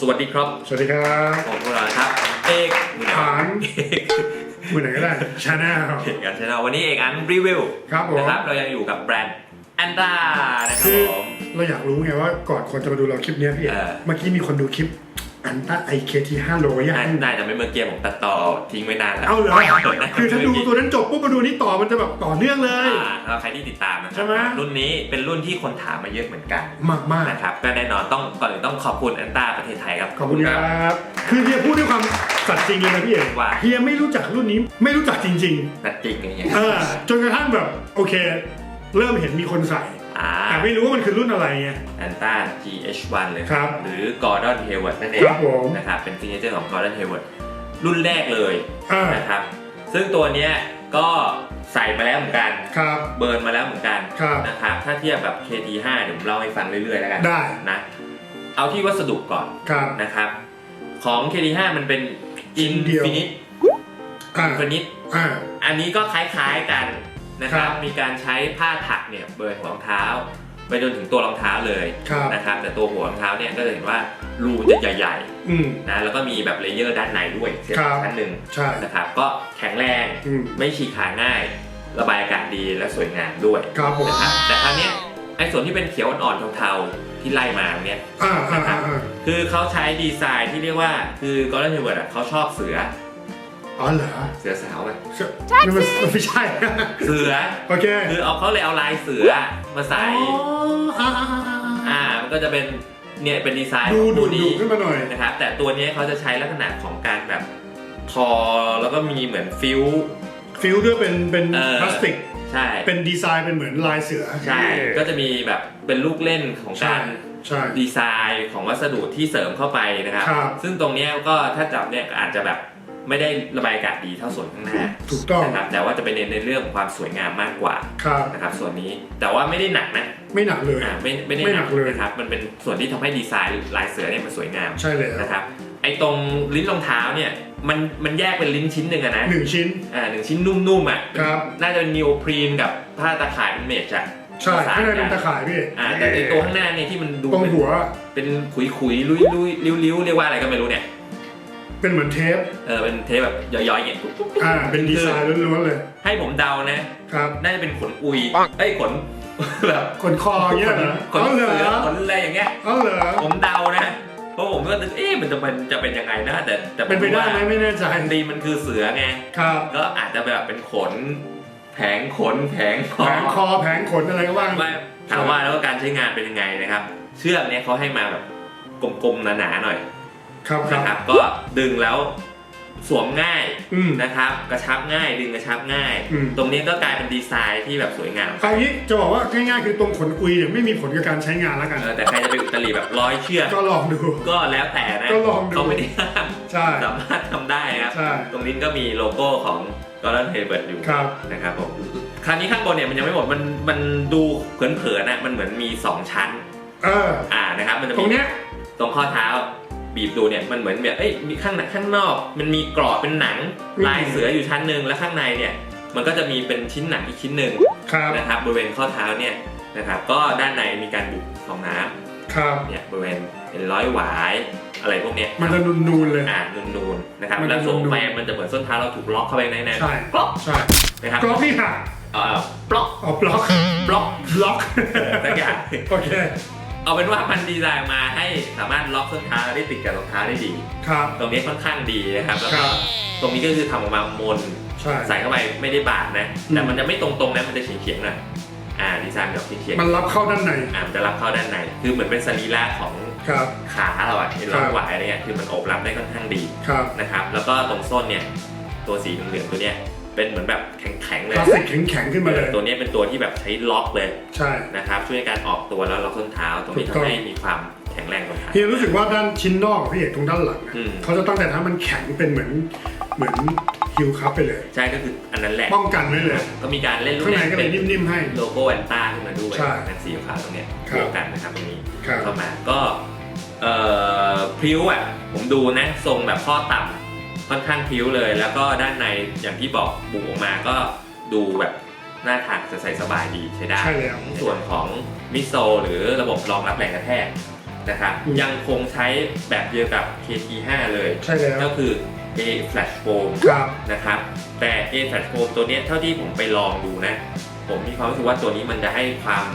สวัสดีครับสวัสดีครับผมพวกเรานะครับ เอกมือหนังฐานมือไหนก็ได้ชาแนล เอกกันชนะวันนี้เอกอันรีวิวครับผม นะครับ เรายังอยู่กับแบรนด์แอนด้านะครัคืบอผม เราอยากรู้ไงว่าก่อนคนจะมาดูเราคลิปเนี้ยพี่เอกเออ เมื่อกี้มีคนดูคลิป อันต้าไอเคทีห้าโลยัน่างน่าจะไม่เมื่อกี้ผมตัดต่อทิ้งไว้นานแล้วเอาเหรอน่จะคือถ้าดูไม่ตัวนั้นจบปุ๊บมาดูนี้ต่อมันจะแบบต่อเนื่องเลย อ่าแล้วใครที่ติดตามนะคใช่รับไหม รุ่นนี้เป็นรุ่นที่คนถามมาเยอะเหมือนกันมากมากนะครับก็แน่นอนต้องก่อนอื่นต้องขอบคุณแอนต้าประเทศไทยครับ ๆขอบคุณครับ คือเฮียพูดด้วยความสัตย์จริงเลยนะพี่เอกว่า เฮียไม่รู้จักรุ่นนี้ไม่รู้จักจริง นัดจริงอย่างเงี้ยๆ เออจนกระทั่งแบบโอเค เริ่มเห็นมีคนใส่อ่า แต่ไม่รู้ว่ามันคือรุ่นอะไรไง แอนต้า GH1 เลยครับหรือ Gordon Hayward นั่นเองครับผมนะครับเป็นซิงเกิลของ Gordon Hayward รุ่นแรกเลยอ่านะครับ ซึ่งตัวเนี้ยก็ใส่มาแล้วเหมือนกัน ครับ เบิร์นมาแล้วเหมือนกันครับ นะครับ ถ้าเทียบแบบ KT5 เดี๋ยวผมเล่าให้ฟังเรื่อยๆแล้วกันได้นะ เอาที่วัสดุก่อนครับ นะครับ ของ KT5 มันเป็นอินชิ้นเดียว ฟินิตอ่าฟินิตอ่าอันนี้ก็คล้ายๆกัน นะครัครับบมีการใช้ผ้าถักเนี่ยเบิร์นหัวรองเท้า ไปจนถึงตัวรองเท้าเลยครับนะครับ แต่ตัวหัวรองเท้าเนี่ยก็จะเห็นว่ารูจะใหญ่อืม ๆนะแล้วก็มีแบบเลเยอร์ด้านในด้วยเสียบครับ ชั้นหนึ่งใช่นะครับ ก็แข็งแรงอืมไม่ฉีกขาง่าย ระบายอากาศดีและสวยงามด้วยครับผมนะครับแต่คราวเนี้ยไอ้ส่วนที่เป็นเขียวอ่อนๆเทาๆที่ไล่มาเนี่ย อ่าอ่าอ่าอ่า คือเขาใช้ดีไซน์ที่เรียกว่าคือกอร์ n นเทเวิร์ดอะเขาชอบเสือ อ๋อเหรอเสือสาวไงใช่มันมันไม่ใช่ เสือโอเคคือเอาเขาเลยเอาลายเสือมาใส่อ๋ออ่าอ่าอ่าอ่าอ่ามันก็จะเป็นเนี่ยเป็นดีไซน์ดูของดูบูดูดี้ขึ้นมาหน่อย นะครับแต่ตัวเนี้ยเขาจะใช้ลักษณะของการแบบทอแล้วก็มีเหมือนฟิว ฟิลด้วยเป็นเป็นเออ พลาสติก ใช่ เป็นดีไซน์เป็นเหมือนลายเสือใช่ ก็จะมีแบบเป็นลูกเล่นของใช่การใช่ ดีไซน์ของวัสดุที่เสริมเข้าไปนะครับ ครับ ซึ่งตรงเนี้ยก็ถ้าจับเนี่ยก็อาจจะแบบ ไม่ได้ระบายอากาศดีเท่าส่วนข้างหน้าถูกต้อง นะครับแต่ว่าจะไปเน้นในเรื่องของความสวยงามมากกว่าครับนะครับส่วนนี้แต่ว่าไม่ได้หนักนะไม่หนักเลย อ่าไม่ไม่ได้ไม่หหนันักกเลย นะครับมันเป็นส่วนที่ทำให้ดีไซน์ลายเสือเนี่ยมันสวยงามใช่เลยนะครับไอ้ตรงลิ้นรองเท้าเนี่ยมันมันแยกเป็นลิ้นชิ้นหนึ่งอะนะหนึ่งชิ้น อ่าหนึ่งชิ้นนุ่มๆอะครับ น่าจะเป็นนิโอพรีนกับผ้าตาข่ายเป็นเมจอะใช่ประสานข้างในกัเป็นตะข่ายพี่อ่าแต่ไอ้ตัวข้างหน้าเนี่ยที่มันดูตรงเป็นหัว เป็นขุยขุยลุยลุยริ้วริ้วเรียกว่าอะไรก็ไม่รู้เนี่ย เป็นเหมือนเทป เออเป็นเทปแบบย้อยๆอย่างเงี้ยอ่า เป็นดีไซน์ล้วนๆเลย ให้ผมเดานะครับ น่าจะเป็นขนอุยเอ้ยขน แบบขนคออย่างเงี้ยเหรอขนเอาเหรเสืออขนอะไรอย่างเงี้ย เอาเหรอผมเดานะเพราะผมก็นึกเอ๊ะมันจะเป็นจะเป็นยังไงนะแต่แต่เป็นไปได้ไหมไม่แน่ใจดีมันคือเสือไง ครับ ก็อาจจะแบบเป็นขน แผงขนแผงคอแผงคอแผงขนอะไรก็ว่างว่าถามว่าแล้วก็การใช้งานเป็นยังไงนะครับ เชือกเนี่ยเขาให้มาแบบกลมๆหนาๆหน่อย ครับครันะบครับ ก็ดึงแล้วสวมง่ายอืมนะครับ กระชับง่าย ดึงกระชับง่าย อืม ตรงนี้ก็กลายเป็นดีไซน์ที่แบบสวยงามเอางี้จะบอกว่าง่ายๆคือตรงขนอุยเนี่ยไม่มีผลกับการใช้งานแล้วกัน เออแต่ใครจะไปอุตริแบบร้อยเชือกก็ลองดู ก็แล้วแต่นะก็ลองดู เขาไม่ได้ห้ามใช่ สามารถทำได้นะครับ ใช่ ตรงนี้ก็มีโลโก้ของ Gordon Hayward อยู่ ครับ นะครับผมคราวนี้ข้างบนเนี่ยมันยังไม่หมดมันมันดูเผินๆนะมันเหมือนมี 2 ชั้น เออ อ่านะครับมันจะตรมีงเนี้ยตรงข้อเท้า บีบดูเนี่ยมันเหมือนแบบเอ้ยมีข้างในข้างนอก มันมีกรอบเป็นหนังอืมลายเสืออยู่ชั้นหนึ่งแล้วข้างในเนี่ยมันก็จะมีเป็นชิ้นหนังอีกชิ้นหนึ่งครับนะครับบริเวณข้อเท้าเนี่ยนะครับก็ด้านในมีการบุกฟองน้ำครับเนี่ยบริเวณเป็นร้อยหวายอะไรพวกเนี้ยมันจะนูนๆเลย อ่านูนๆนะครับมันจะแล้วส่วนนูนๆ แปมมันจะเหมือนส้นเท้าเราถูกล็อกเข้าไปในนั้นใช่กล็อกใช่นะครับกรอบนี่หักเอ่อปล็อกเอาบล็อกบล็อกบล็อกสักอย่าง โอเค เอาเป็นว่ามันดีไซน์มาให้สามารถล็อกส้นเท้าได้ติดกับรองเท้าได้ดี ครับ ตรงนี้ค่อนข้างดีนะครับ แล้วคก็รับตรงนี้ก็คือทำออกมามนใช่ ใส่เข้าไปไม่ได้บาดนะ อืม แต่มันจะไม่ตรงๆนะมันจะเฉียงๆหน่อย อ่าดีไซน์แบบเฉียงมันรับเข้าด้านในๆอ่ามันจะรับเข้าด้านใน คือเหมือนเป็นสรีระของครับ ขาเราอะที่ครัเราบหวายอะไรเงี้ย คือมันโอบรับได้ค่อนข้างดีครับ นะครับ แล้วก็ตรงส้นเนี่ย ตัวสีเหลืองๆตัวเนี้ย เป็นเหมือนแบบแข็งๆเลพยลาสติกแข็งๆขึ้นมาเลย ตัวนี้เป็นตัวที่แบบใช้ล็อกเลยใช่นะครับช่วยในการออกตัวแล้วล็อกส้นเท้าตรงนี้ถูกทำต้องให้มีความแข็งแรงกว่าขาเฮียรู้สึกว่าด้านชิ้นนอกของพี่เอกตรงด้านหลังอะอืมเขาจะตั้งแต่ถ้ามันแข็งเป็นเหมือนเหมือนฮิลคัพไปเลย ใช่ก็คืออันนั้นแหละป้องกันไว้เลย ก็มีการเล่นลูกข้างในเล่นก็เลเป็ยนนิ่มๆให้โลโก้แอนต้าขึ้นมาด้วยใช่เป็นสีขาวตรงเนี้ยครับเดียวกันนะครับตรงนี้ครับเข้ามาก็เอ่อพริ้วอะผมดูนะทรงแบบข้อต่ำ ค่อนข้างพริ้วเลย แล้วก็ด้านในอย่างที่บอกบุกออกมาก็ดูแบบหน้าทางจะใส่สบายดีใช้ได้ ใช่แล้ว ส่วนของมิโซหรือระบบรองรับแรงกระแทกนะครับอืม ยังคงใช้แบบเดียวกับ KT5 เลย ใช่แล้วก็คือ A Flash Foam ครับ นะครับแต่ A Flash Foam ตัวเนี้ยเท่าที่ผมไปลองดูนะ ผมมีความรู้สึกว่าตัวนี้มันจะให้ความ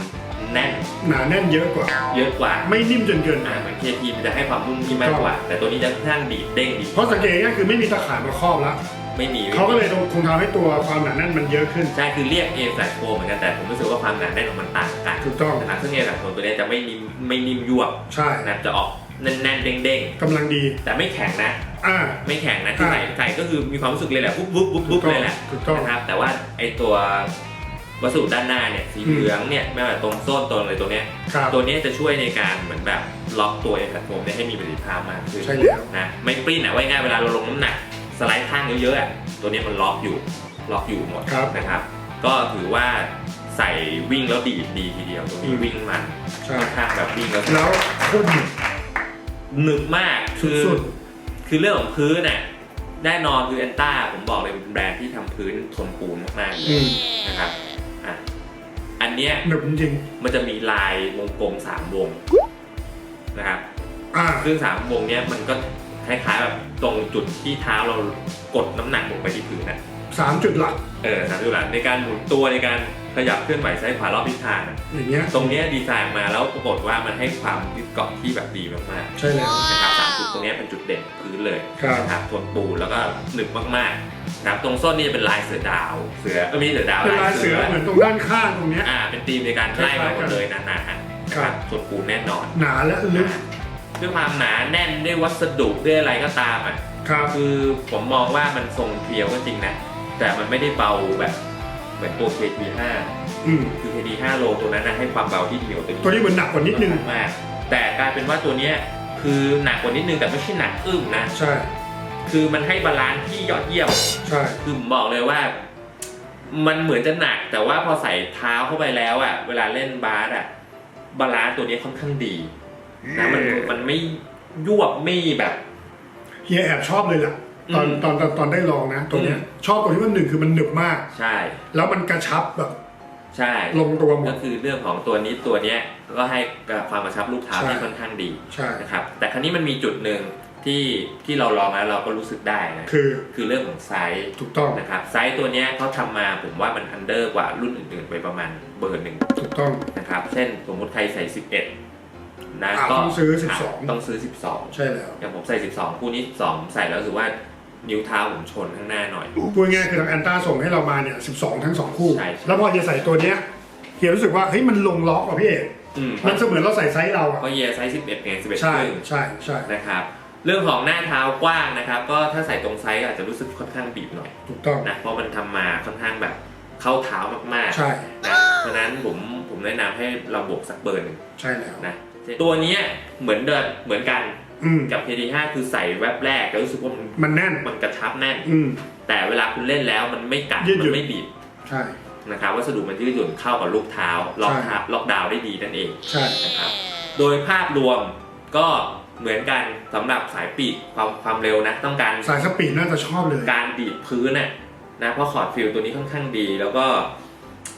แน่นหนาแน่นเยอะกว่า เยอะกว่าไม่นิ่มจนเกินไป อ่าเหมือน KT มันจะให้ความนุ่มนิ่มมากกว่า แต่ตัวนี้จะค่อนข้างดีดเด้งดีเพราะสังเกตง่ายๆคือไม่มีตะข่ายมาครอบแล้วไม่มี เขาก็เลยคงทำให้ตัวความหนาแน่นมันเยอะขึ้น ใช่คือเรียก A Flash Foam เหมือนกันแต่ผมรู้สึกว่าความหนาแน่นของมันต่างกันถูกต้อง นะครับซึ่ง A Flash Foam ตัวเนี้ยจะไม่นิ่มไม่นิ่มยวบใช่นะจะออกแน่นๆเด้งกำลังดี ๆแต่ไม่แข็งนะ อ่า ไม่แข็งนะที่ใส่ใส่ก็คือมีความรู้สึกเลยแหละปุ๊บปุ๊บปุ๊บปุ๊บเลยแหละถูกต้อง นะครับแต่ว่าไอตัว วัสดุด้านหน้าเนี่ยสีเหลืองเนี่ยไม่ว่าตรงโซนตรงอะไรตัวเนี้ยครับตัวเนี้ยจะช่วยในการเหมือนแบบล็อกตัวไอแพลตฟอร์มเนี่ยให้มีประสิทธิภาพมากขึ้นใช่แล้วนะไม่ปริ้นอะไว้ง่ายเวลาเราลงน้ำหนักสไลด์ข้างเยอะๆอะตัวเนี้ยมันล็อกอยู่ล็อกอยู่หมดครับนะครับ ก็ถือว่าใส่วิ่งแล้วดีดดีทีเดียวตัวนี้อืมวิ่งมันใช่ค่อนข้างแบบวิ่งแล้วแล้วโคตรหนึบหนึบมากคือสุดคือเรื่องของพื้นน่ะแน่นอนคือแอนต้าผมบอกเลยเป็นแบรนด์ที่ทำ พื้นทนปูนมากๆเลอืยม นะครับอะอันเนี้ยหนึบจริงมันจะมีลายวงกลมสามวงนะครับ ๆอ่า ซึ่งสามวงเนี้ยมันก็คล้ายๆแบบตรงจุดที่เท้าเรากดน้ำหนักลงไปที่พื้นน่ะสามจุดหลักเออสามจุดหลักในการหมุนตัวในการขยับเคลื่อนไหวซ้ายขวารอบทิศทางน่ะอย่างเงี้ยตรงเนี้ยดีไซน์ออกมาแล้วปรากฏว่ามันให้ความยึดเกาะที่แบบดีมากๆใช่แล้วนะครับสามจุดต รงเนี้ยเป็นจุดเด่นพื้นเลยครับนะครับทนปูนแล้วก็หนึบมากๆนะครับตรงส้นนี่จะเป็นลายเสือดาว เสือเออมีเสือดาวเป็นลายเสือเหมือนตรงด้านข้างตรงเนี้ยอ่าเป็นธีมในการไล่มาหมดเลยหนาๆนะคครัรับบส่วนปูนแน่นอน หนาและลึกด้วยความหนาแน่นด้วยวัสดุด้วยอะไรก็ตามอะครับคือผมมองว่ามันทรงเพรียวก็จริงนะ แต่มันไม่ได้เบาแบบเหมือนตัว KT5 อืมคือ KT5 โลตัวนั้นนะให้ความเบาที่ดีกว่าตัวนี้ตัวนี้เหมือนหนักกว่านิดนึงมากแต่กลายเป็นว่าตัวเนี้ย คือหนักกว่านิดนึงแต่ไม่ใช่หนักอึ้งนะ ใช่ คือมันให้บาลานซ์ที่ยอดเยี่ยม ใช่ คือผมบอกเลยว่า มันเหมือนจะหนัก แต่ว่าพอใส่เท้าเข้าไปแล้วอะเวลาเล่นบาสอะบาลานซ์ตัวนี้ค่อนข้างดีนะมันมันไม่ยวบไม่แบบ เฮียแอบชอบเลยแหละตอนอืม ตอนตอนตอนได้ลองนะ ตัวเนี้ยอืมชอบตรงที่ว่าหนึ่งคือมันหนึบมาก ใช่ แล้วมันกระชับแบบ ใช่ลงตัวหมก็ดคือเรื่องของตัวนี้ตัวเนี้ยก็ให้ความกระชับลูกเท้าใช่ ที่ค่อนข้างดีใช่ นะครับแต่ครั้นี้มันมีจุดหนึ่งที่ที่เราลองแล้วเราก็รู้สึกได้นะคือคือเรื่องของไซส์ถูกต้องนะครับไซส์ตัวเนี้ยเขาทำมาผมว่ามันอันเดอร์กว่ารุ่นอื่นๆ ไปประมาณเบอร์หนึ่งถูกต้อง นะครับเช่นสมมติใครใส่ 11นะอะก็ต้องซื้อะ12 ต้องซื้อใช่แล้ว12อย่างผมใส่ 12 คู่นี้2ผมใส่แล้วรู้สึกว่า นิ้วเท้าผมชนข้างหน้าหน่อย พูดง่ายๆคือทางแอนต้าส่งให้เรามาเนี่ย 12 ทั้ง 2 คู่ ใช่ใช่ แล้วพอเฮียใส่ตัวเนี้ยเฮียรู้สึกว่าเฮ้ยมันลงล็อกอะพี่เอกอืมมันเสมือนเราใส่ไซส์เราอะเพราะเยียไซส์11ไง11ใช่ครึ่ง ใช่ใช่ นะครับเรื่องของหน้าเท้ากว้างนะครับ ก็ถ้าใส่ตรงไซส์ก็อาจจะรู้สึกค่อนข้างบีบหน่อยถูกต้อง นะเพราะมันทำมาค่อนข้างแบบเข้าเท้ามากใช่ ๆนะเพราะฉะนั้นผมผมแนะนำให้เราบวกสักเบอร์หนึ่งใช่แล้ว นะตัวเนี้ยเหมือนเดินเหมือนกัน อืมกับ KD5 คือใส่แวบแรกก็รู้สึกว่ามันมันแน่น มันกระชับแน่น อืม แต่เวลาคุณเล่นแล้วมันไม่กัดยืดหมัยุ่น นไม่บีบใช่ นะครับวัสดุมันยืดหยุ่นเข้ากับลูกเท้าล็อกเท้าล็อกดาวน์ได้ดีนั่นเอง ใช่ นะครับโดยภาพรวมก็เหมือนกันสำหรับสายปีกความความเร็วนะ ต้องการสายสปีดน่าจะชอบเลย การดีดพื้นน่ะนะเพราะคอร์ดฟิลตัวนี้ค่อนข้างดี แล้วก็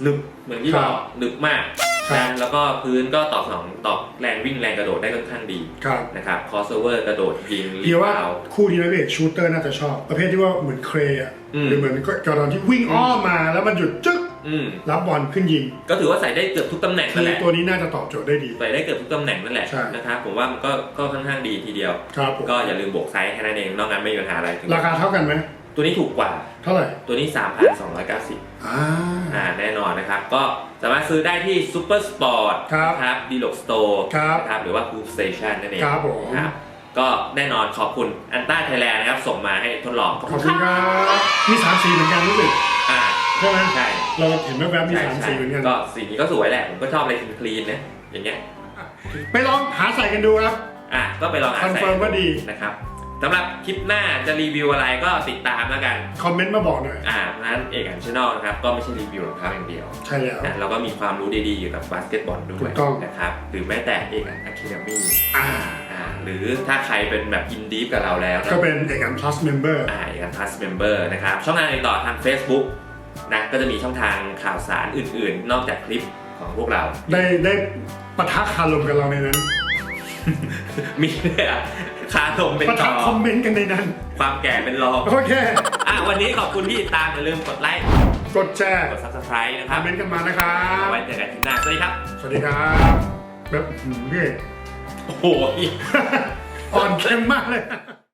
หนึบเหมือนที่ครับอบ กหนึบมากครั นะบแล้วก็พื้นก็ตอบสนองตอบแรงวิ่งแรงกระโดดได้ค่อนข้างดีครับนะครับคอสเวอร์กระโดดยิงรีเฮียว่าบาวด์ คู่นี้นะพี่เอกชูเตอร์น่าจะชอบ ประเภทที่ว่าเหมือนเครย์อะอืม หรือเหมือนกรณีที่วิ่งอ้อมมาแล้วมันหยุดจึ๊กอืมรับบอลขึ้นยิงก็ถือว่าใส่ได้เกือบทุกตำแหน่งคืนั่นอแหละตัวนี้น่าจะตอบโจทย์ได้ดี ใส่ได้เกือบทุกตำแหน่งนั่นแหละใช่ นะครับผมว่ามันก็ก็ค่อนข้างดีทีเดียว ครับผมก็อย่าลืมบวกไซส์แค่นั้นเองนอกนั้นไม่มีปัญหาอะไรถึงราคาเท่ากันไหม ตัวนี้ถูกกว่า เท่าไหร่ตัวนี้ 3,290อ่า อ่าแน่นอนนะครับ ก็สามารถซื้อได้ที่ Super Sport ครับนะครับ d e l o x Store ครับนะครับหรือว่า Group Station นั่นเองครับผมครับก็แน่นอนขอบคุณอันต้าไทยแลนด์นะครับ ส่งมาให้ทดลองขอบคุณครับ มีสามสีเหมือนกันรู้สึกอ่าใช่ไหมใช่เราเห็นแวบๆมีใช่สามใช่สีเหมือนกัน ก็สีนี้ก็สวยแหละ ผมก็ชอบอะไรคลีนๆนะอย่างเงี้ย ไปลองหาใส่กันดูครับ อะก็ไปลองหาคอนใส่เฟิร์มว่าดี นะครับ สำหรับคลิปหน้าจะรีวิวอะไรก็ติดตามแล้วกัน คอมเมนต์มาบอกหน่อย อ่าเพราะฉะนั้นเอกอันชแนลนะครับ ก็ไม่ใช่รีวิวรองเท้าอย่างเดียวใช่แล้ว นะเราก็มีความรู้ดีๆอยู่กับบาสเกตบอลด้ถูวยกต้อง นะครับ หรือแม้แต่เอกอันอะคาเดมี่อ่า อ่าหรือถ้าใครเป็นแบบอินดีฟกับเราแล้วนะ ก็เป็นเอกอัน plus member อ่าเอกอันพ u สเมมเบอร์นะครับ ช่องทางติดต่อทาง Facebook นะก็จะมีช่องทางข่าวสารอื่นๆ นอกจากคลิปของพวกเรา ได้ได้ปะทะคารมกับเราในนั้น มีเลยอะ คานมเป็นต่ทับอคอมเมนต์กันในนั้น ความแก่เป็นรองโอเค อะวันนี้ขอบคุณที่ติดตามอย่าลืมกดไลค์ กดแชร์กด subscribe นะคครัอบมเมนต์กันมานะครับ ไว้เจอกันที่หน้า สวัสดีครับ สวัสดีครับแบบหืมนี่โอ้โห อ่อนเค็มมากเลย